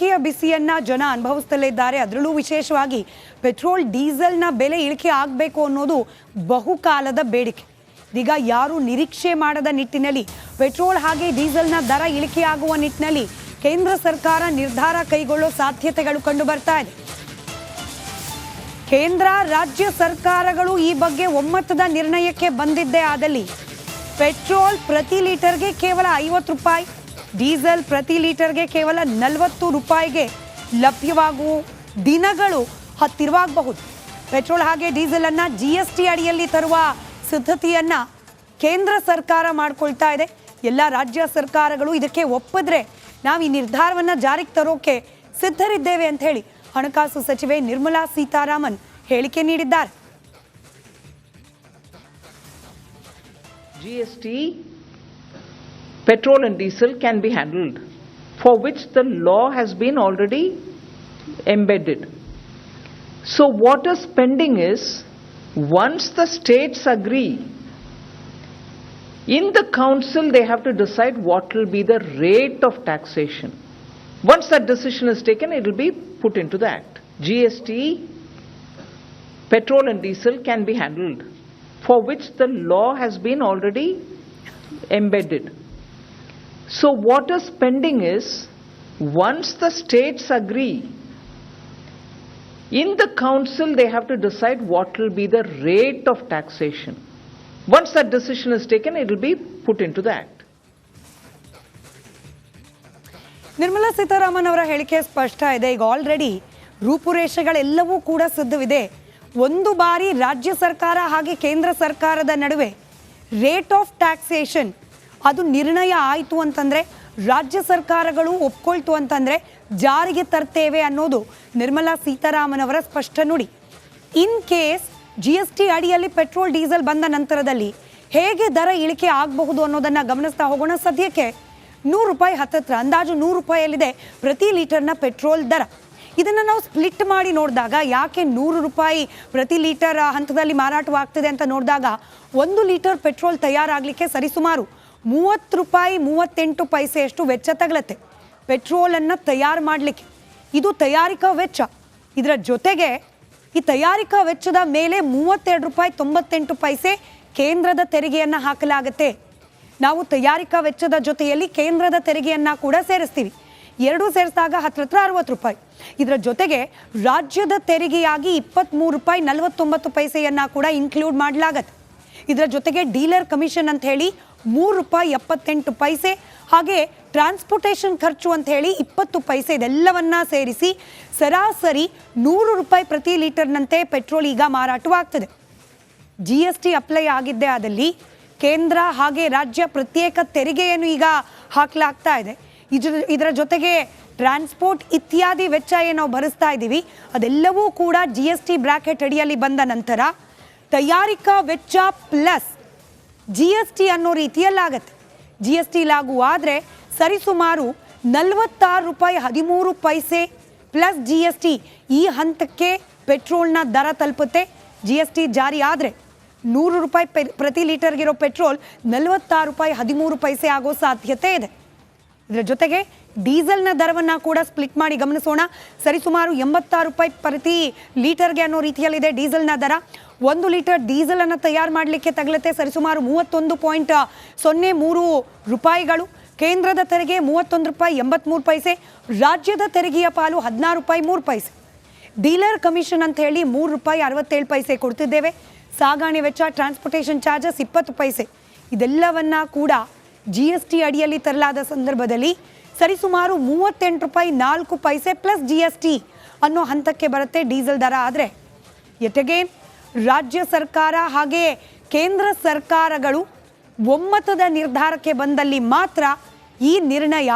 ಬೇಸಿಗೆಯ ಬಿಸಿಯನ್ನ ಜನ ಅನುಭವಿಸ್ತಲೇ ಇದ್ದಾರೆ. ಅದರಲ್ಲೂ ವಿಶೇಷವಾಗಿ ಪೆಟ್ರೋಲ್, ಡೀಸೆಲ್ನ ಬೆಲೆ ಇಳಿಕೆ ಆಗಬೇಕು ಅನ್ನೋದು ಬಹುಕಾಲದ ಬೇಡಿಕೆ. ಇದೀಗ ಯಾರು ನಿರೀಕ್ಷೆ ಮಾಡದ ನಿಟ್ಟಿನಲ್ಲಿ ಪೆಟ್ರೋಲ್ ಹಾಗೆ ಡೀಸೆಲ್ನ ದರ ಇಳಿಕೆ ಆಗುವ ನಿಟ್ಟಿನಲ್ಲಿ ಕೇಂದ್ರ ಸರ್ಕಾರ ನಿರ್ಧಾರ ಕೈಗೊಳ್ಳೋ ಸಾಧ್ಯತೆಗಳು ಕಂಡು ಬರ್ತಾ ಇದೆ. ಕೇಂದ್ರ, ರಾಜ್ಯ ಸರ್ಕಾರಗಳು ಈ ಬಗ್ಗೆ ಒಮ್ಮತದ ನಿರ್ಣಯಕ್ಕೆ ಬಂದಿದ್ದೇ ಆದಲ್ಲಿ ಪೆಟ್ರೋಲ್ ಪ್ರತಿ ಲೀಟರ್ಗೆ ಕೇವಲ ಐವತ್ತು ರೂಪಾಯಿ. ಡೀಸೆಲ್ ಪ್ರತಿ ಲೀಟರ್ಗೆ ಕೇವಲ ನಲವತ್ತು ರೂಪಾಯಿಗೆ ಲಭ್ಯವಾಗುವ ದಿನಗಳು ಹತ್ತಿರವಾಗಬಹುದು. ಪೆಟ್ರೋಲ್ ಹಾಗೆ ಡೀಸೆಲ್ ಅನ್ನ ಜಿ ಎಸ್ ಟಿ ಅಡಿಯಲ್ಲಿ ತರುವ ಸಿದ್ಧತೆಯನ್ನ ಕೇಂದ್ರ ಸರ್ಕಾರ ಮಾಡ್ಕೊಳ್ತಾ ಇದೆ. ಎಲ್ಲ ರಾಜ್ಯ ಸರ್ಕಾರಗಳು ಇದಕ್ಕೆ ಒಪ್ಪಿದ್ರೆ ನಾವು ಈ ನಿರ್ಧಾರವನ್ನ ಜಾರಿಗೆ ತರೋಕೆ ಸಿದ್ಧರಿದ್ದೇವೆ ಅಂತ ಹೇಳಿ ಹಣಕಾಸು ಸಚಿವೆ ನಿರ್ಮಲಾ ಸೀತಾರಾಮನ್ ಹೇಳಿಕೆ ನೀಡಿದ್ದಾರೆ. GST, petrol and diesel can be handled, for which the law has been already embedded. So what is pending is, once the states agree, in the council they have to decide what will be the rate of taxation. Once that decision is taken, it will be put into the act. GST, petrol and diesel can be handled, for which the law has been already embedded. So what is pending is, once the states agree, in the council they have to decide what will be the rate of taxation. Once that decision is taken, it will be put into the act. Nirmala Sitharaman ಅವರ ಹೇಳಿಕೆ ಸ್ಪಷ್ಟ ಇದೆ ಈಗ already ರೂಪುರೇಷೆಗಳೆಲ್ಲವೂ ಕೂಡ ಸಿದ್ಧವಿದೆ ಒಂದು ಬಾರಿ ರಾಜ್ಯ ಸರ್ಕಾರ ಹಾಗೆ ಕೇಂದ್ರ ಸರ್ಕಾರದ ನಡುವೆ ರೇಟ್ ಆಫ್ ಟ್ಯಾಕ್ಸೇಷನ್ ಅದು ನಿರ್ಣಯ ಆಯಿತು ಅಂತಂದರೆ ರಾಜ್ಯ ಸರ್ಕಾರಗಳು ಒಪ್ಕೊಳ್ತು ಅಂತಂದರೆ ಜಾರಿಗೆ ತರ್ತೇವೆ ಅನ್ನೋದು ನಿರ್ಮಲಾ ಸೀತಾರಾಮನ್ ಸ್ಪಷ್ಟ ನುಡಿ. In case G S T ಅಡಿಯಲ್ಲಿ ಪೆಟ್ರೋಲ್, ಡೀಸೆಲ್ ಬಂದ ನಂತರದಲ್ಲಿ ಹೇಗೆ ದರ ಇಳಿಕೆ ಆಗಬಹುದು ಅನ್ನೋದನ್ನು ಗಮನಿಸ್ತಾ ಹೋಗೋಣ ಸದ್ಯಕ್ಕೆ. ನೂರು ರೂಪಾಯಿ ಹತ್ತತ್ರ, ಅಂದಾಜು ನೂರು ರೂಪಾಯಲ್ಲಿದೆ ಪ್ರತಿ ಲೀಟರ್ನ ಪೆಟ್ರೋಲ್ ದರ. ಇದನ್ನು ನಾವು ಸ್ಪ್ಲಿಟ್ ಮಾಡಿ ನೋಡಿದಾಗ ಯಾಕೆ ನೂರು ರೂಪಾಯಿ ಪ್ರತಿ ಲೀಟರ್ ಹಂತದಲ್ಲಿ ಮಾರಾಟವಾಗ್ತಿದೆ ಅಂತ ನೋಡಿದಾಗ ಒಂದು ಲೀಟರ್ ಪೆಟ್ರೋಲ್ ತಯಾರಾಗಲಿಕ್ಕೆ ಸರಿಸುಮಾರು ಮೂವತ್ತು ರೂಪಾಯಿ, ಮೂವತ್ತೆಂಟು ಪೈಸೆಯಷ್ಟು ವೆಚ್ಚ ತಗಲತ್ತೆ ಪೆಟ್ರೋಲನ್ನು ತಯಾರು ಮಾಡಲಿಕ್ಕೆ. ಇದು ತಯಾರಿಕಾ ವೆಚ್ಚ. ಇದರ ಜೊತೆಗೆ ಈ ತಯಾರಿಕಾ ವೆಚ್ಚದ ಮೇಲೆ ಮೂವತ್ತೆರಡು ರೂಪಾಯಿ, ತೊಂಬತ್ತೆಂಟು ಪೈಸೆ ಕೇಂದ್ರದ ತೆರಿಗೆಯನ್ನು ಹಾಕಲಾಗುತ್ತೆ. ನಾವು ತಯಾರಿಕಾ ವೆಚ್ಚದ ಜೊತೆಯಲ್ಲಿ ಕೇಂದ್ರದ ತೆರಿಗೆಯನ್ನು ಕೂಡ ಸೇರಿಸ್ತೀವಿ. ಎರಡೂ ಸೇರಿಸಿದಾಗ ಹತ್ರ ಹತ್ರ ಅರವತ್ತು ರೂಪಾಯಿ. ಇದರ ಜೊತೆಗೆ ರಾಜ್ಯದ ತೆರಿಗೆಯಾಗಿ ಇಪ್ಪತ್ತ್ಮೂರು ರೂಪಾಯಿ, ನಲವತ್ತೊಂಬತ್ತು ಪೈಸೆಯನ್ನು ಕೂಡ ಇನ್ಕ್ಲೂಡ್ ಮಾಡಲಾಗತ್ತೆ. ಇದರ ಜೊತೆಗೆ ಡೀಲರ್ ಕಮಿಷನ್ ಅಂತ ಹೇಳಿ ಮೂರು ರೂಪಾಯಿ ಎಪ್ಪತ್ತೆಂಟು ಪೈಸೆ, ಹಾಗೆ ಟ್ರಾನ್ಸ್ಪೋರ್ಟೇಷನ್ ಖರ್ಚು ಅಂತ ಹೇಳಿ ಇಪ್ಪತ್ತು ಪೈಸೆ ಇದೆಲ್ಲವನ್ನ ಸೇರಿಸಿ ಸರಾಸರಿ ನೂರು ರೂಪಾಯಿ ಪ್ರತಿ ಲೀಟರ್ನಂತೆ ಪೆಟ್ರೋಲ್ ಈಗ ಮಾರಾಟವಾಗ್ತದೆ. ಜಿ ಎಸ್ ಟಿ ಅಪ್ಲೈ ಆಗಿದ್ದೆ ಆದಲ್ಲಿ ಕೇಂದ್ರ ಹಾಗೆ ರಾಜ್ಯ ಪ್ರತ್ಯೇಕ ತೆರಿಗೆಯನ್ನು ಈಗ ಹಾಕಲಾಗ್ತಾ ಇದೆ. ಇದ್ರ ಇದರ ಜೊತೆಗೆ ಟ್ರಾನ್ಸ್ಪೋರ್ಟ್ ಇತ್ಯಾದಿ ವೆಚ್ಚ ಏನು ನಾವು ಭರಿಸ್ತಾ ಇದ್ದೀವಿ. ಅದೆಲ್ಲವೂ ಕೂಡ ಜಿ ಎಸ್ ಟಿ ಬ್ರಾಕೆಟ್ ಅಡಿಯಲ್ಲಿ ಬಂದ ನಂತರ ತಯಾರಿಕಾ ವೆಚ್ಚ ಪ್ಲಸ್ ಜಿ ಎಸ್ ಟಿ ಅನ್ನೋ ರೀತಿಯಲ್ಲಾಗತ್ತೆ. ಜಿ ಎಸ್ ಟಿ ಲಾಗು ಆದರೆ ಸರಿಸುಮಾರು ನಲವತ್ತಾರು ರೂಪಾಯಿ ಹದಿಮೂರು ಪೈಸೆ ಪ್ಲಸ್ ಜಿ ಎಸ್ ಟಿ ಈ ಹಂತಕ್ಕೆ ಪೆಟ್ರೋಲ್ನ ದರ ತಲುಪುತ್ತೆ. ಜಿ ಎಸ್ ಟಿ ಜಾರಿ ಆದರೆ ನೂರು ರೂಪಾಯಿ ಪೆ- ಪ್ರತಿ ಲೀಟರ್ಗಿರೋ ಪೆಟ್ರೋಲ್ ನಲವತ್ತಾರು ರೂಪಾಯಿ ಹದಿಮೂರು ಪೈಸೆ ಆಗೋ ಸಾಧ್ಯತೆ ಇದೆ. ಇದರ ಜೊತೆಗೆ ಡೀಸೆಲ್ನ ದರವನ್ನು ಕೂಡ ಸ್ಪ್ಲಿಟ್ ಮಾಡಿ ಗಮನಿಸೋಣ. ಸರಿಸುಮಾರು ಎಂಬತ್ತಾರು ರೂಪಾಯಿ ಪ್ರತಿ ಲೀಟರ್ಗೆ ಅನ್ನೋ ರೀತಿಯಲ್ಲಿದೆ ಡೀಸೆಲ್ನ ದರ. ಒಂದು ಲೀಟರ್ ಡೀಸೆಲನ್ನು ತಯಾರು ಮಾಡಲಿಕ್ಕೆ ತಗಲುತ್ತೆ. ಸರಿಸುಮಾರು ಮೂವತ್ತೊಂದು ಪಾಯಿಂಟ್ ಸೊನ್ನೆ ಮೂರು ರೂಪಾಯಿಗಳು. ಕೇಂದ್ರದ ತೆರಿಗೆ ಮೂವತ್ತೊಂದು ರೂಪಾಯಿ ಎಂಬತ್ಮೂರು ಪೈಸೆ. ರಾಜ್ಯದ ತೆರಿಗೆಯ ಪಾಲು ಹದಿನಾರು ರೂಪಾಯಿ ಮೂರು ಪೈಸೆ. ಡೀಲರ್ ಕಮಿಷನ್ ಅಂತ ಹೇಳಿ ಮೂರು ರೂಪಾಯಿ ಅರವತ್ತೇಳು ಪೈಸೆ ಕೊಡ್ತಿದ್ದೇವೆ. ಸಾಗಾಣೆ ವೆಚ್ಚ ಟ್ರಾನ್ಸ್ಪೋರ್ಟೇಷನ್ ಚಾರ್ಜಸ್ ಇಪ್ಪತ್ತು ಪೈಸೆ. ಇದೆಲ್ಲವನ್ನು ಕೂಡ ಜಿ ಎಸ್ ಅಡಿಯಲ್ಲಿ ತರಲಾದ ಸಂದರ್ಭದಲ್ಲಿ ಸರಿಸುಮಾರು ಮೂವತ್ತೆಂಟು ರೂಪಾಯಿ ನಾಲ್ಕು ಪೈಸೆ ಪ್ಲಸ್ ಜಿ ಎಸ್ ಟಿ ಅನ್ನೋ ಹಂತಕ್ಕೆ ಬರುತ್ತೆ ಡೀಸೆಲ್ ದರ. ಆದರೆ, ಜೊತೆಗೆ ರಾಜ್ಯ ಸರ್ಕಾರ ಹಾಗೆಯೇ ಕೇಂದ್ರ ಸರ್ಕಾರಗಳು ಒಮ್ಮತದ ನಿರ್ಧಾರಕ್ಕೆ ಬಂದಲ್ಲಿ ಮಾತ್ರ ಈ ನಿರ್ಣಯ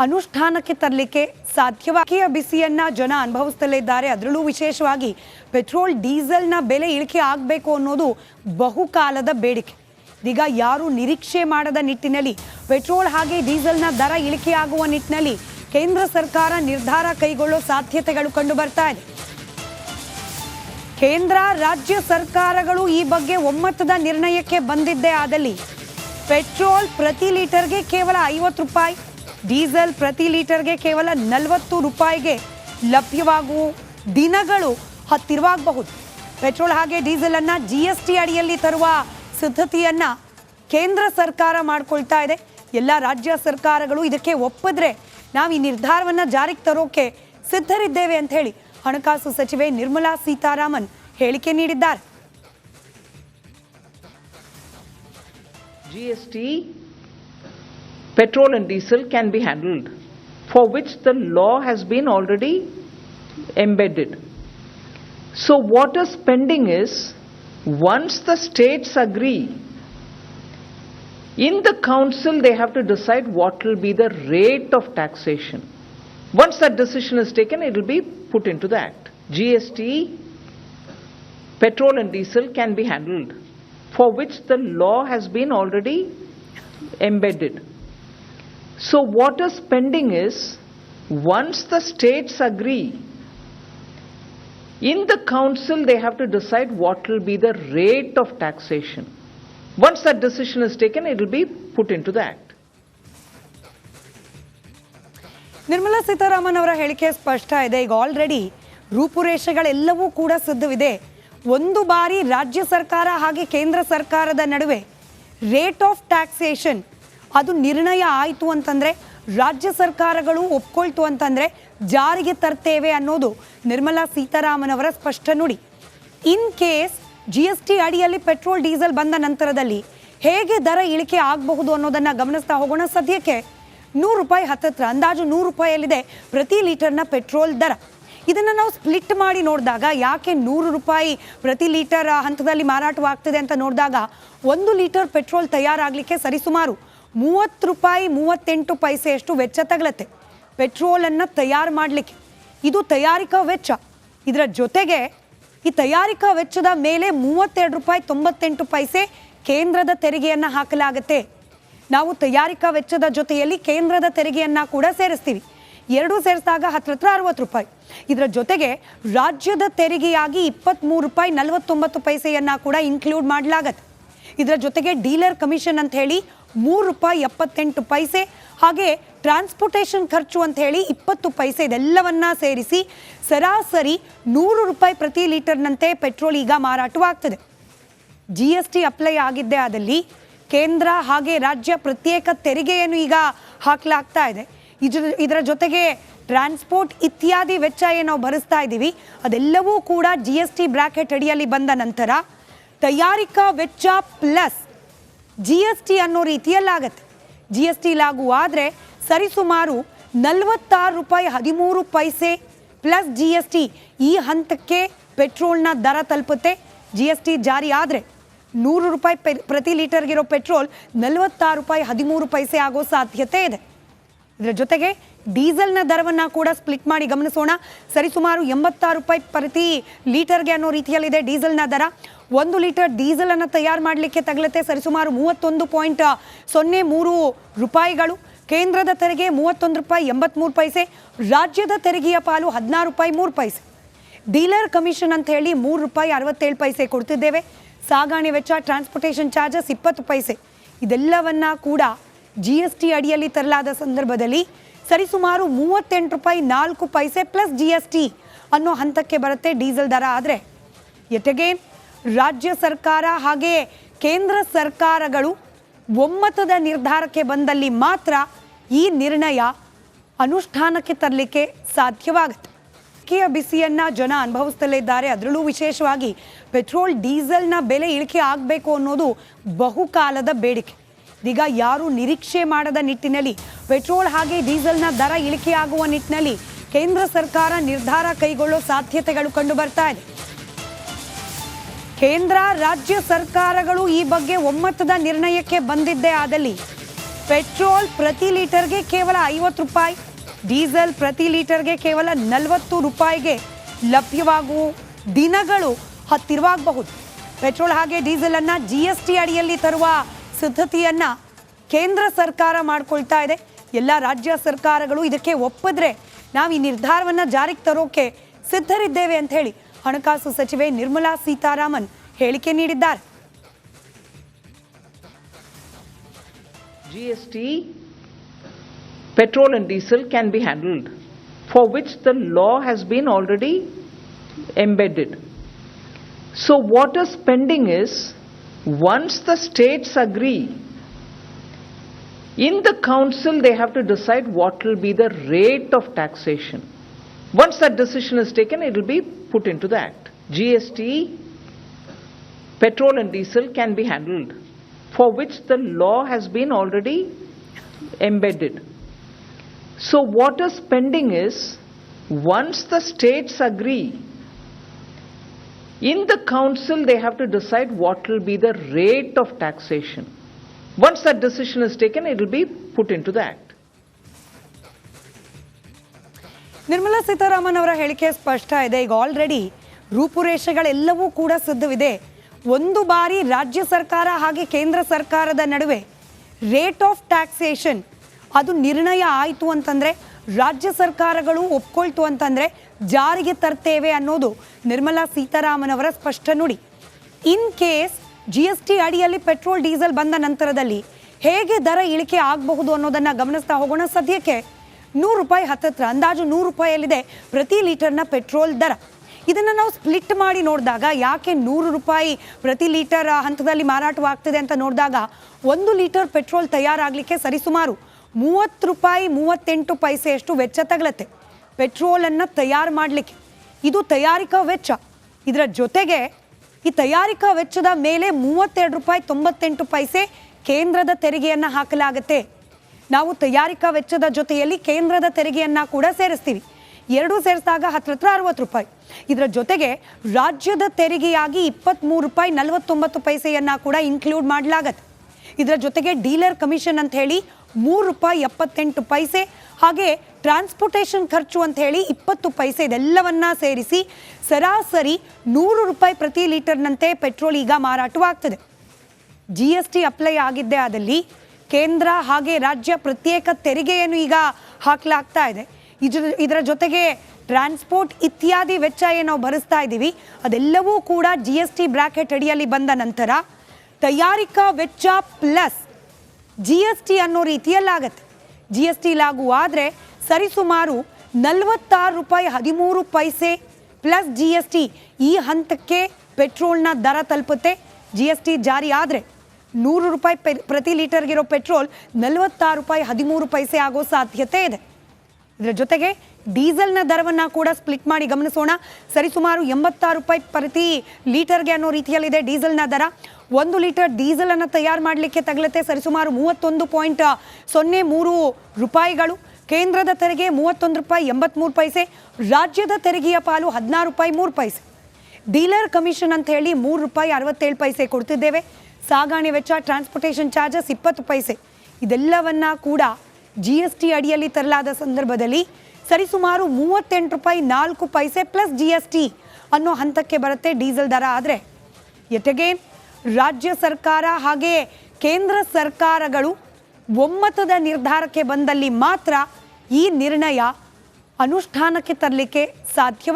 ಅನುಷ್ಠಾನಕ್ಕೆ ತರಲಿಕ್ಕೆ ಸಾಧ್ಯವಾಗಿಯ ಬಿಸಿಯನ್ನು ಜನ ಅನುಭವಿಸ್ತಲೇ ಇದ್ದಾರೆ. ಅದರಲ್ಲೂ ವಿಶೇಷವಾಗಿ ಪೆಟ್ರೋಲ್, ಡೀಸೆಲ್ನ ಬೆಲೆ ಇಳಿಕೆ ಆಗಬೇಕು ಅನ್ನೋದು ಬಹುಕಾಲದ ಬೇಡಿಕೆ. ಇದೀಗ ಯಾರು ನಿರೀಕ್ಷೆ ಮಾಡದ ನಿಟ್ಟಿನಲ್ಲಿ ಪೆಟ್ರೋಲ್ ಹಾಗೆ ಡೀಸೆಲ್ನ ದರ ಇಳಿಕೆಯಾಗುವ ನಿಟ್ಟಿನಲ್ಲಿ ಕೇಂದ್ರ ಸರ್ಕಾರ ನಿರ್ಧಾರ ಕೈಗೊಳ್ಳುವ ಸಾಧ್ಯತೆಗಳು ಕಂಡು ಬರ್ತಾ ಇದೆ. ಕೇಂದ್ರ, ರಾಜ್ಯ ಸರ್ಕಾರಗಳು ಈ ಬಗ್ಗೆ ಒಮ್ಮತದ ನಿರ್ಣಯಕ್ಕೆ ಬಂದಿದ್ದೇ ಆದಲ್ಲಿ ಪೆಟ್ರೋಲ್ ಪ್ರತಿ ಲೀಟರ್ಗೆ ಕೇವಲ ಐವತ್ತು ರೂಪಾಯಿ, ಡೀಸೆಲ್ ಪ್ರತಿ ಲೀಟರ್ಗೆ ಕೇವಲ ನಲವತ್ತು ರೂಪಾಯಿಗೆ ಲಭ್ಯವಾಗುವ ದಿನಗಳು ಹತ್ತಿರವಾಗಬಹುದು. ಪೆಟ್ರೋಲ್ ಹಾಗೆ ಡೀಸೆಲ್ ಅನ್ನ ಜಿ ಎಸ್ ಅಡಿಯಲ್ಲಿ ತರುವ ಸಿದ್ಧತೆಯನ್ನ ಕೇಂದ್ರ ಸರ್ಕಾರ ಮಾಡಿಕೊಳ್ತಾ ಇದೆ. ಎಲ್ಲ ರಾಜ್ಯ ಸರ್ಕಾರಗಳು ಇದಕ್ಕೆ ಒಪ್ಪಿದ್ರೆ ನಾವು ಈ ನಿರ್ಧಾರವನ್ನ ಜಾರಿಗೆ ತರೋಕೆ ಸಿದ್ಧರಿದ್ದೇವೆ ಅಂತ ಹೇಳಿ ಹಣಕಾಸು ಸಚಿವೆ ನಿರ್ಮಲಾ ಸೀತಾರಾಮನ್ ಹೇಳಿಕೆ ನೀಡಿದ್ದಾರೆ. GST petrol and diesel can be handled for which the law has been already embedded so water spending is once the states agree in the council they have to decide what will be the rate of taxation. Once that decision is taken, it will be put into the act. GST, petrol and diesel can be handled, for which the law has been already embedded. So what is pending is, once the states agree, in the council they have to decide what will be the rate of taxation. Once that decision is taken, it will be put into the act. Nirmala Sitharaman ಅವರ ಹೇಳಿಕೆ ಸ್ಪಷ್ಟ ಇದೆ. ಈಗ already ರೂಪುರೇಷೆಗಳೆಲ್ಲವೂ ಕೂಡ ಸಿದ್ಧವಿದೆ. ಒಂದು ಬಾರಿ ರಾಜ್ಯ ಸರ್ಕಾರ ಹಾಗೆ ಕೇಂದ್ರ ಸರ್ಕಾರದ ನಡುವೆ ರೇಟ್ ಆಫ್ ಟ್ಯಾಕ್ಸೇಷನ್ ಅದು ನಿರ್ಣಯ ಆಯಿತು ಅಂತಂದರೆ ರಾಜ್ಯ ಸರ್ಕಾರಗಳು ಒಪ್ಕೊಳ್ತು ಅಂತಂದರೆ ಜಾರಿಗೆ ತರ್ತೇವೆ ಅನ್ನೋದು ನಿರ್ಮಲಾ ಸೀತಾರಾಮನ್ ಅವರ ಸ್ಪಷ್ಟ ನುಡಿ. In case G S T ಅಡಿಯಲ್ಲಿ ಪೆಟ್ರೋಲ್, ಡೀಸೆಲ್ ಬಂದ ನಂತರದಲ್ಲಿ ಹೇಗೆ ದರ ಇಳಿಕೆ ಆಗಬಹುದು ಅನ್ನೋದನ್ನು ಗಮನಿಸ್ತಾ ಹೋಗೋಣ. ಸದ್ಯಕ್ಕೆ ನೂರು ರೂಪಾಯಿ ಹತ್ತತ್ರ, ಅಂದಾಜು ನೂರು ರೂಪಾಯಲ್ಲಿದೆ ಪ್ರತಿ ಲೀಟರ್ನ ಪೆಟ್ರೋಲ್ ದರ. ಇದನ್ನು ನಾವು ಸ್ಪ್ಲಿಟ್ ಮಾಡಿ ನೋಡಿದಾಗ ಯಾಕೆ ನೂರು ರೂಪಾಯಿ ಪ್ರತಿ ಲೀಟರ್ ಹಂತದಲ್ಲಿ ಮಾರಾಟವಾಗ್ತಿದೆ ಅಂತ ನೋಡಿದಾಗ ಒಂದು ಲೀಟರ್ ಪೆಟ್ರೋಲ್ ತಯಾರಾಗಲಿಕ್ಕೆ ಸರಿಸುಮಾರು ಮೂವತ್ತು ರೂಪಾಯಿ, ಮೂವತ್ತೆಂಟು ಪೈಸೆಯಷ್ಟು ವೆಚ್ಚ ತಗಲತ್ತೆ ಪೆಟ್ರೋಲನ್ನು ತಯಾರು ಮಾಡಲಿಕ್ಕೆ. ಇದು ತಯಾರಿಕಾ ವೆಚ್ಚ. ಇದರ ಜೊತೆಗೆ ಈ ತಯಾರಿಕಾ ವೆಚ್ಚದ ಮೇಲೆ ಮೂವತ್ತೆರಡು ರೂಪಾಯಿ ತೊಂಬತ್ತೆಂಟು ಪೈಸೆ ಕೇಂದ್ರದ ತೆರಿಗೆಯನ್ನು ಹಾಕಲಾಗುತ್ತೆ. ನಾವು ತಯಾರಿಕಾ ವೆಚ್ಚದ ಜೊತೆಯಲ್ಲಿ ಕೇಂದ್ರದ ತೆರಿಗೆಯನ್ನು ಕೂಡ ಸೇರಿಸ್ತೀವಿ. ಎರಡೂ ಸೇರಿಸಿದಾಗ ಹತ್ರ ಹತ್ರ ಅರವತ್ತು ರೂಪಾಯಿ. ಇದರ ಜೊತೆಗೆ ರಾಜ್ಯದ ತೆರಿಗೆಯಾಗಿ ಇಪ್ಪತ್ತ್ಮೂರು ರೂಪಾಯಿ ನಲವತ್ತೊಂಬತ್ತು ಪೈಸೆಯನ್ನು ಕೂಡ ಇನ್ಕ್ಲೂಡ್ ಮಾಡಲಾಗತ್ತೆ. ಇದರ ಜೊತೆಗೆ ಡೀಲರ್ ಕಮಿಷನ್ ಅಂತ ಹೇಳಿ ಮೂರು ರೂಪಾಯಿ ಎಪ್ಪತ್ತೆಂಟು ಪೈಸೆ ಹಾಗೆ ಟ್ರಾನ್ಸ್ಪೋರ್ಟೇಷನ್ ಖರ್ಚು ಅಂತ ಹೇಳಿ ಇಪ್ಪತ್ತು ಪೈಸೆ ಇದೆಲ್ಲವನ್ನ ಸೇರಿಸಿ ಸರಾಸರಿ ನೂರು ರೂಪಾಯಿ ಪ್ರತಿ ಲೀಟರ್ನಂತೆ ಪೆಟ್ರೋಲ್ ಈಗ ಮಾರಾಟವಾಗ್ತದೆ. ಜಿ ಎಸ್ ಟಿ ಅಪ್ಲೈ ಆಗಿದ್ದೆ ಆದಲ್ಲಿ ಕೇಂದ್ರ ಹಾಗೆ ರಾಜ್ಯ ಪ್ರತ್ಯೇಕ ತೆರಿಗೆಯನ್ನು ಈಗ ಹಾಕಲಾಗ್ತಾ ಇದೆ. ಇದ್ರ ಜೊತೆಗೆ ಟ್ರಾನ್ಸ್ಪೋರ್ಟ್ ಇತ್ಯಾದಿ ವೆಚ್ಚ ಏನು ನಾವು ಭರಿಸ್ತಾ ಇದ್ದೀವಿ. ಅದೆಲ್ಲವೂ ಕೂಡ ಜಿ ಎಸ್ ಟಿ ಬ್ರಾಕೆಟ್ ಅಡಿಯಲ್ಲಿ ಬಂದ ನಂತರ ತಯಾರಿಕಾ ವೆಚ್ಚ ಪ್ಲಸ್ ಜಿ ಎಸ್ ಟಿ ಅನ್ನೋ ರೀತಿಯಲ್ಲಾಗತ್ತೆ. ಜಿ ಎಸ್ ಟಿ ಲಾಗು ಆದರೆ ಸರಿಸುಮಾರು ನಲವತ್ತಾರು ರೂಪಾಯಿ ಹದಿಮೂರು ಪೈಸೆ ಪ್ಲಸ್ ಜಿ ಎಸ್ ಟಿ ಈ ಹಂತಕ್ಕೆ ಪೆಟ್ರೋಲ್ನ ದರ ತಲುಪುತ್ತೆ. ಜಿ ಎಸ್ ಟಿ ಜಾರಿ ಆದರೆ ನೂರು ರೂಪಾಯಿ ಪ್ರತಿ ಲೀಟರ್ಗಿರೋ ಪೆಟ್ರೋಲ್ ನಲವತ್ತಾರು ರೂಪಾಯಿ ಹದಿಮೂರು ಪೈಸೆ ಆಗೋ ಸಾಧ್ಯತೆ ಇದೆ. ಇದರ ಜೊತೆಗೆ ಡೀಸೆಲ್ನ ದರವನ್ನು ಕೂಡ ಸ್ಪ್ಲಿಟ್ ಮಾಡಿ ಗಮನಿಸೋಣ. ಸರಿಸುಮಾರು ಎಂಬತ್ತಾರು ರೂಪಾಯಿ ಪ್ರತಿ ಲೀಟರ್ಗೆ ಅನ್ನೋ ರೀತಿಯಲ್ಲಿದೆ ಡೀಸೆಲ್ನ ದರ. ಒಂದು ಲೀಟರ್ ಡೀಸೆಲನ್ನು ತಯಾರು ಮಾಡಲಿಕ್ಕೆ ತಗಲುತ್ತೆ ಸರಿಸುಮಾರು ಮೂವತ್ತೊಂದು ಪಾಯಿಂಟ್ ಸೊನ್ನೆ ಮೂರು ರೂಪಾಯಿಗಳು. ಕೇಂದ್ರದ ತೆರಿಗೆ ಮೂವತ್ತೊಂದು ರೂಪಾಯಿ ಎಂಬತ್ಮೂರು ಪೈಸೆ, ರಾಜ್ಯದ ತೆರಿಗೆಯ ಪಾಲು ಹದಿನಾರು ರೂಪಾಯಿ ಮೂರು ಪೈಸೆ. ಡೀಲರ್ ಕಮಿಷನ್ ಅಂತ ಹೇಳಿ ಮೂರು ರೂಪಾಯಿ ಅರವತ್ತೇಳು ಪೈಸೆ ಕೊಡ್ತಿದ್ದೇವೆ. ಸಾಗಾಣೆ ವೆಚ್ಚ ಟ್ರಾನ್ಸ್ಪೋರ್ಟೇಷನ್ ಚಾರ್ಜಸ್ ಇಪ್ಪತ್ತು ಪೈಸೆ. ಇದೆಲ್ಲವನ್ನ ಕೂಡ ಜಿ ಎಸ್ ಟಿ ಅಡಿಯಲ್ಲಿ ತರಲಾದ ಸಂದರ್ಭದಲ್ಲಿ ಸರಿಸುಮಾರು ಮೂವತ್ತೆಂಟು ರೂಪಾಯಿ ನಾಲ್ಕು ಪೈಸೆ ಪ್ಲಸ್ ಜಿ ಎಸ್ ಟಿ ಅನ್ನೋ ಹಂತಕ್ಕೆ ಬರುತ್ತೆ ಡೀಸೆಲ್ ದರ. ಆದರೆ ಎಟಗೇನ್ ರಾಜ್ಯ ಸರ್ಕಾರ ಹಾಗೆಯೇ ಕೇಂದ್ರ ಸರ್ಕಾರಗಳು ಒಮ್ಮತದ ನಿರ್ಧಾರಕ್ಕೆ ಬಂದಲ್ಲಿ ಮಾತ್ರ ಈ ನಿರ್ಣಯ ಅನುಷ್ಠಾನಕ್ಕೆ ತರಲಿಕ್ಕೆ ಸಾಧ್ಯವಾಗುತ್ತೆ. ಅಕ್ಕಿಯ ಬಿಸಿಯನ್ನ ಜನ ಅನುಭವಿಸ್ತಲೇ ಇದ್ದಾರೆ. ಅದರಲ್ಲೂ ವಿಶೇಷವಾಗಿ ಪೆಟ್ರೋಲ್, ಡೀಸೆಲ್ನ ಬೆಲೆ ಇಳಿಕೆ ಆಗಬೇಕು ಅನ್ನೋದು ಬಹುಕಾಲದ ಬೇಡಿಕೆ. ಇದೀಗ ಯಾರು ನಿರೀಕ್ಷೆ ಮಾಡದ ನಿಟ್ಟಿನಲ್ಲಿ ಪೆಟ್ರೋಲ್ ಹಾಗೆ ಡೀಸೆಲ್ನ ದರ ಇಳಿಕೆ ಆಗುವ ನಿಟ್ಟಿನಲ್ಲಿ ಕೇಂದ್ರ ಸರ್ಕಾರ ನಿರ್ಧಾರ ಕೈಗೊಳ್ಳೋ ಸಾಧ್ಯತೆಗಳು ಕಂಡು ಬರ್ತಾ ಇದೆ. ಕೇಂದ್ರ, ರಾಜ್ಯ ಸರ್ಕಾರಗಳು ಈ ಬಗ್ಗೆ ಒಮ್ಮತದ ನಿರ್ಣಯಕ್ಕೆ ಬಂದಿದ್ದೇ ಆದಲ್ಲಿ ಪೆಟ್ರೋಲ್ ಪ್ರತಿ ಲೀಟರ್ಗೆ ಕೇವಲ ಐವತ್ತು ರೂಪಾಯಿ, ಡೀಸೆಲ್ ಪ್ರತಿ ಲೀಟರ್ಗೆ ಕೇವಲ ನಲವತ್ತು ರೂಪಾಯಿಗೆ ಲಭ್ಯವಾಗುವ ದಿನಗಳು ಹತ್ತಿರವಾಗಬಹುದು. ಪೆಟ್ರೋಲ್ ಹಾಗೆ ಡೀಸೆಲ್ ಅನ್ನ ಜಿ ಎಸ್ ಟಿ ಅಡಿಯಲ್ಲಿ ತರುವ ಸಿದ್ಧತೆಯನ್ನ ಕೇಂದ್ರ ಸರ್ಕಾರ ಮಾಡ್ಕೊಳ್ತಾ ಇದೆ. ಎಲ್ಲ ರಾಜ್ಯ ಸರ್ಕಾರಗಳು ಇದಕ್ಕೆ ಒಪ್ಪಿದ್ರೆ ನಾವು ಈ ನಿರ್ಧಾರವನ್ನು ಜಾರಿಗೆ ತರೋಕೆ ಸಿದ್ಧರಿದ್ದೇವೆ ಅಂತ ಹೇಳಿ ಹಣಕಾಸು ಸಚಿವೆ ನಿರ್ಮಲಾ ಸೀತಾರಾಮನ್ ಹೇಳಿಕೆ ನೀಡಿದ್ದಾರೆ. GST, petrol and diesel can be handled, for which the law has been already embedded. So, what is pending is once the states agree, in the council they have to decide what will be the rate of taxation. Once that decision is taken, it will be put into the act. GST, petrol and diesel can be handled, for which the law has been already embedded. So, what is pending is once the states agree, in the council they have to decide what will be the rate of taxation. Once that decision is taken, it will be put into the act. Nirmala Sitharaman ಅವರ ಹೇಳಿಕೆ ಸ್ಪಷ್ಟ ಇದೆ ಈಗ already ರೂಪುರೇಷೆಗಳೆಲ್ಲವೂ ಕೂಡ ಸಿದ್ಧವಿದೆ ಒಂದು ಬಾರಿ ರಾಜ್ಯ ಸರ್ಕಾರ ಹಾಗೆ ಕೇಂದ್ರ ಸರ್ಕಾರದ ನಡುವೆ ರೇಟ್ ಆಫ್ ಟ್ಯಾಕ್ಸೇಷನ್ ಅದು ನಿರ್ಣಯ ಆಯಿತು ಅಂತಂದರೆ ರಾಜ್ಯ ಸರ್ಕಾರಗಳು ಒಪ್ಕೊಳ್ತು ಅಂತಂದರೆ ಜಾರಿಗೆ ತರ್ತೇವೆ ಅನ್ನೋದು ನಿರ್ಮಲಾ ಸೀತಾರಾಮನ್ ಅವರ ಸ್ಪಷ್ಟ ನುಡಿ. In case G S T ಅಡಿಯಲ್ಲಿ ಪೆಟ್ರೋಲ್, ಡೀಸೆಲ್ ಬಂದ ನಂತರದಲ್ಲಿ ಹೇಗೆ ದರ ಇಳಿಕೆ ಆಗಬಹುದು ಅನ್ನೋದನ್ನು ಗಮನಿಸ್ತಾ ಹೋಗೋಣ. ಸದ್ಯಕ್ಕೆ ನೂರು ರೂಪಾಯಿ ಹತ್ತತ್ರ, ಅಂದಾಜು ನೂರು ರೂಪಾಯಲ್ಲಿದೆ ಪ್ರತಿ ಲೀಟರ್ನ ಪೆಟ್ರೋಲ್ ದರ. ಇದನ್ನು ನಾವು ಸ್ಪ್ಲಿಟ್ ಮಾಡಿ ನೋಡಿದಾಗ ಯಾಕೆ ನೂರು ರೂಪಾಯಿ ಪ್ರತಿ ಲೀಟರ್ ಹಂತದಲ್ಲಿ ಮಾರಾಟವಾಗ್ತಿದೆ ಅಂತ ನೋಡಿದಾಗ ಒಂದು ಲೀಟರ್ ಪೆಟ್ರೋಲ್ ತಯಾರಾಗಲಿಕ್ಕೆ ಸರಿಸುಮಾರು ಮೂವತ್ತು ರೂಪಾಯಿ ಮೂವತ್ತೆಂಟು ಪೈಸೆಯಷ್ಟು ವೆಚ್ಚ ತಗಲತ್ತೆ. ಪೆಟ್ರೋಲನ್ನು ತಯಾರು ಮಾಡಲಿಕ್ಕೆ. ಇದು ತಯಾರಿಕಾ ವೆಚ್ಚ. ಇದರ ಜೊತೆಗೆ ಈ ತಯಾರಿಕಾ ವೆಚ್ಚದ ಮೇಲೆ ಮೂವತ್ತೆರಡು ರೂಪಾಯಿ ತೊಂಬತ್ತೆಂಟು ಪೈಸೆ ಕೇಂದ್ರದ ತೆರಿಗೆಯನ್ನು ಹಾಕಲಾಗುತ್ತೆ. ನಾವು ತಯಾರಿಕಾ ವೆಚ್ಚದ ಜೊತೆಯಲ್ಲಿ ಕೇಂದ್ರದ ತೆರಿಗೆಯನ್ನು ಕೂಡ ಸೇರಿಸ್ತೀವಿ. ಎರಡೂ ಸೇರಿಸಿದಾಗ ಹತ್ರ ಹತ್ರ ಅರವತ್ತು ರೂಪಾಯಿ. ಇದರ ಜೊತೆಗೆ ರಾಜ್ಯದ ತೆರಿಗೆಯಾಗಿ ಇಪ್ಪತ್ತ್ಮೂರು ರೂಪಾಯಿ ನಲವತ್ತೊಂಬತ್ತು ಪೈಸೆಯನ್ನು ಕೂಡ ಇನ್ಕ್ಲೂಡ್ ಮಾಡಲಾಗತ್ತೆ. ಇದರ ಜೊತೆಗೆ ಡೀಲರ್ ಕಮಿಷನ್ ಅಂತ ಹೇಳಿ ಮೂರು ರೂಪಾಯಿ ಎಪ್ಪತ್ತೆಂಟು ಪೈಸೆ, ಹಾಗೆ ಟ್ರಾನ್ಸ್ಪೋರ್ಟೇಷನ್ ಖರ್ಚು ಅಂತ ಹೇಳಿ ಇಪ್ಪತ್ತು ಪೈಸೆ ಇದೆಲ್ಲವನ್ನ ಸೇರಿಸಿ ಸರಾಸರಿ ನೂರು ರೂಪಾಯಿ ಪ್ರತಿ ಲೀಟರ್ನಂತೆ ಪೆಟ್ರೋಲ್ ಈಗ ಮಾರಾಟವಾಗ್ತದೆ. ಜಿ ಎಸ್ ಟಿ ಅಪ್ಲೈ ಆಗಿದ್ದೇ ಆದಲ್ಲಿ ಕೇಂದ್ರ ಹಾಗೆ ರಾಜ್ಯ ಪ್ರತ್ಯೇಕ ತೆರಿಗೆಯನ್ನು ಈಗ ಹಾಕಲಾಗ್ತಾ ಇದೆ. ಇದ್ರ ಇದರ ಜೊತೆಗೆ ಟ್ರಾನ್ಸ್ಪೋರ್ಟ್ ಇತ್ಯಾದಿ ವೆಚ್ಚ ಏನು ನಾವು ಭರಿಸ್ತಾ ಇದ್ದೀವಿ. ಅದೆಲ್ಲವೂ ಕೂಡ ಜಿ ಎಸ್ ಟಿ ಬ್ರಾಕೆಟ್ ಅಡಿಯಲ್ಲಿ ಬಂದ ನಂತರ ತಯಾರಿಕಾ ವೆಚ್ಚ ಪ್ಲಸ್ ಜಿ ಎಸ್ ಟಿ ಅನ್ನೋ ರೀತಿಯಲ್ಲಾಗತ್ತೆ. ಜಿ ಎಸ್ ಟಿ ಲಾಗು ಆದರೆ ಸರಿಸುಮಾರು ನಲವತ್ತಾರು ರೂಪಾಯಿ ಹದಿಮೂರು ಪೈಸೆ ಪ್ಲಸ್ ಜಿ ಎಸ್ ಟಿ ಈ ಹಂತಕ್ಕೆ ಪೆಟ್ರೋಲ್ನ ದರ ತಲುಪುತ್ತೆ. ಜಿ ಎಸ್ ಟಿ ಜಾರಿ ಆದರೆ ನೂರು ರೂಪಾಯಿ ಪ್ರತಿ ಲೀಟರ್ಗಿರೋ ಪೆಟ್ರೋಲ್ ನಲವತ್ತಾರು ರೂಪಾಯಿ ಹದಿಮೂರು ಪೈಸೆ ಆಗೋ ಸಾಧ್ಯತೆ ಇದೆ. ಇದರ ಜೊತೆಗೆ ಡೀಸೆಲ್ನ ದರವನ್ನು ಕೂಡ ಸ್ಪ್ಲಿಟ್ ಮಾಡಿ ಗಮನಿಸೋಣ. ಸರಿಸುಮಾರು ಎಂಬತ್ತಾರು ರೂಪಾಯಿ ಪ್ರತಿ ಲೀಟರ್ಗೆ ಅನ್ನೋ ರೀತಿಯಲ್ಲಿದೆ ಡೀಸೆಲ್ನ ದರ. ಒಂದು ಲೀಟರ್ ಡೀಸೆಲನ್ನು ತಯಾರು ಮಾಡಲಿಕ್ಕೆ ತಗಲುತ್ತೆ. ಸರಿಸುಮಾರು ಮೂವತ್ತೊಂದು ಪಾಯಿಂಟ್ ಸೊನ್ನೆ ಮೂರು ರೂಪಾಯಿಗಳು. ಕೇಂದ್ರದ ತೆರಿಗೆ ಮೂವತ್ತೊಂದು ರೂಪಾಯಿ ಎಂಬತ್ಮೂರು ಪೈಸೆ. ರಾಜ್ಯದ ತೆರಿಗೆಯ ಪಾಲು ಹದಿನಾರು ರೂಪಾಯಿ ಮೂರು ಪೈಸೆ. ಡೀಲರ್ ಕಮಿಷನ್ ಅಂತ ಹೇಳಿ ಮೂರು ರೂಪಾಯಿ ಅರವತ್ತೇಳು ಪೈಸೆ ಕೊಡ್ತಿದ್ದೇವೆ. ಸಾಗಾಣೆ ವೆಚ್ಚ, ಟ್ರಾನ್ಸ್ಪೋರ್ಟೇಷನ್ ಚಾರ್ಜಸ್ ಇಪ್ಪತ್ತು ಪೈಸೆ. ಇದೆಲ್ಲವನ್ನು ಕೂಡ ಜಿ ಎಸ್ ಟಿ ಅಡಿಯಲ್ಲಿ ತರಲಾದ ಸಂದರ್ಭದಲ್ಲಿ ಸರಿಸುಮಾರು ಮೂವತ್ತೆಂಟು ರೂಪಾಯಿ ನಾಲ್ಕು ಪೈಸೆ ಪ್ಲಸ್ ಜಿ ಎಸ್ ಟಿ ಅನ್ನೋ ಹಂತಕ್ಕೆ ಬರುತ್ತೆ ಡೀಸೆಲ್ ದರ. ಆದರೆ ಜೊತೆಗೆ ರಾಜ್ಯ ಸರ್ಕಾರ ಹಾಗೆಯೇ ಕೇಂದ್ರ ಸರ್ಕಾರಗಳು ಒಮ್ಮತದ ನಿರ್ಧಾರಕ್ಕೆ ಬಂದಲ್ಲಿ ಮಾತ್ರ ಈ ನಿರ್ಣಯ ಅನುಷ್ಠಾನಕ್ಕೆ ತರಲಿಕ್ಕೆ ಸಾಧ್ಯವಾಗುತ್ತೆ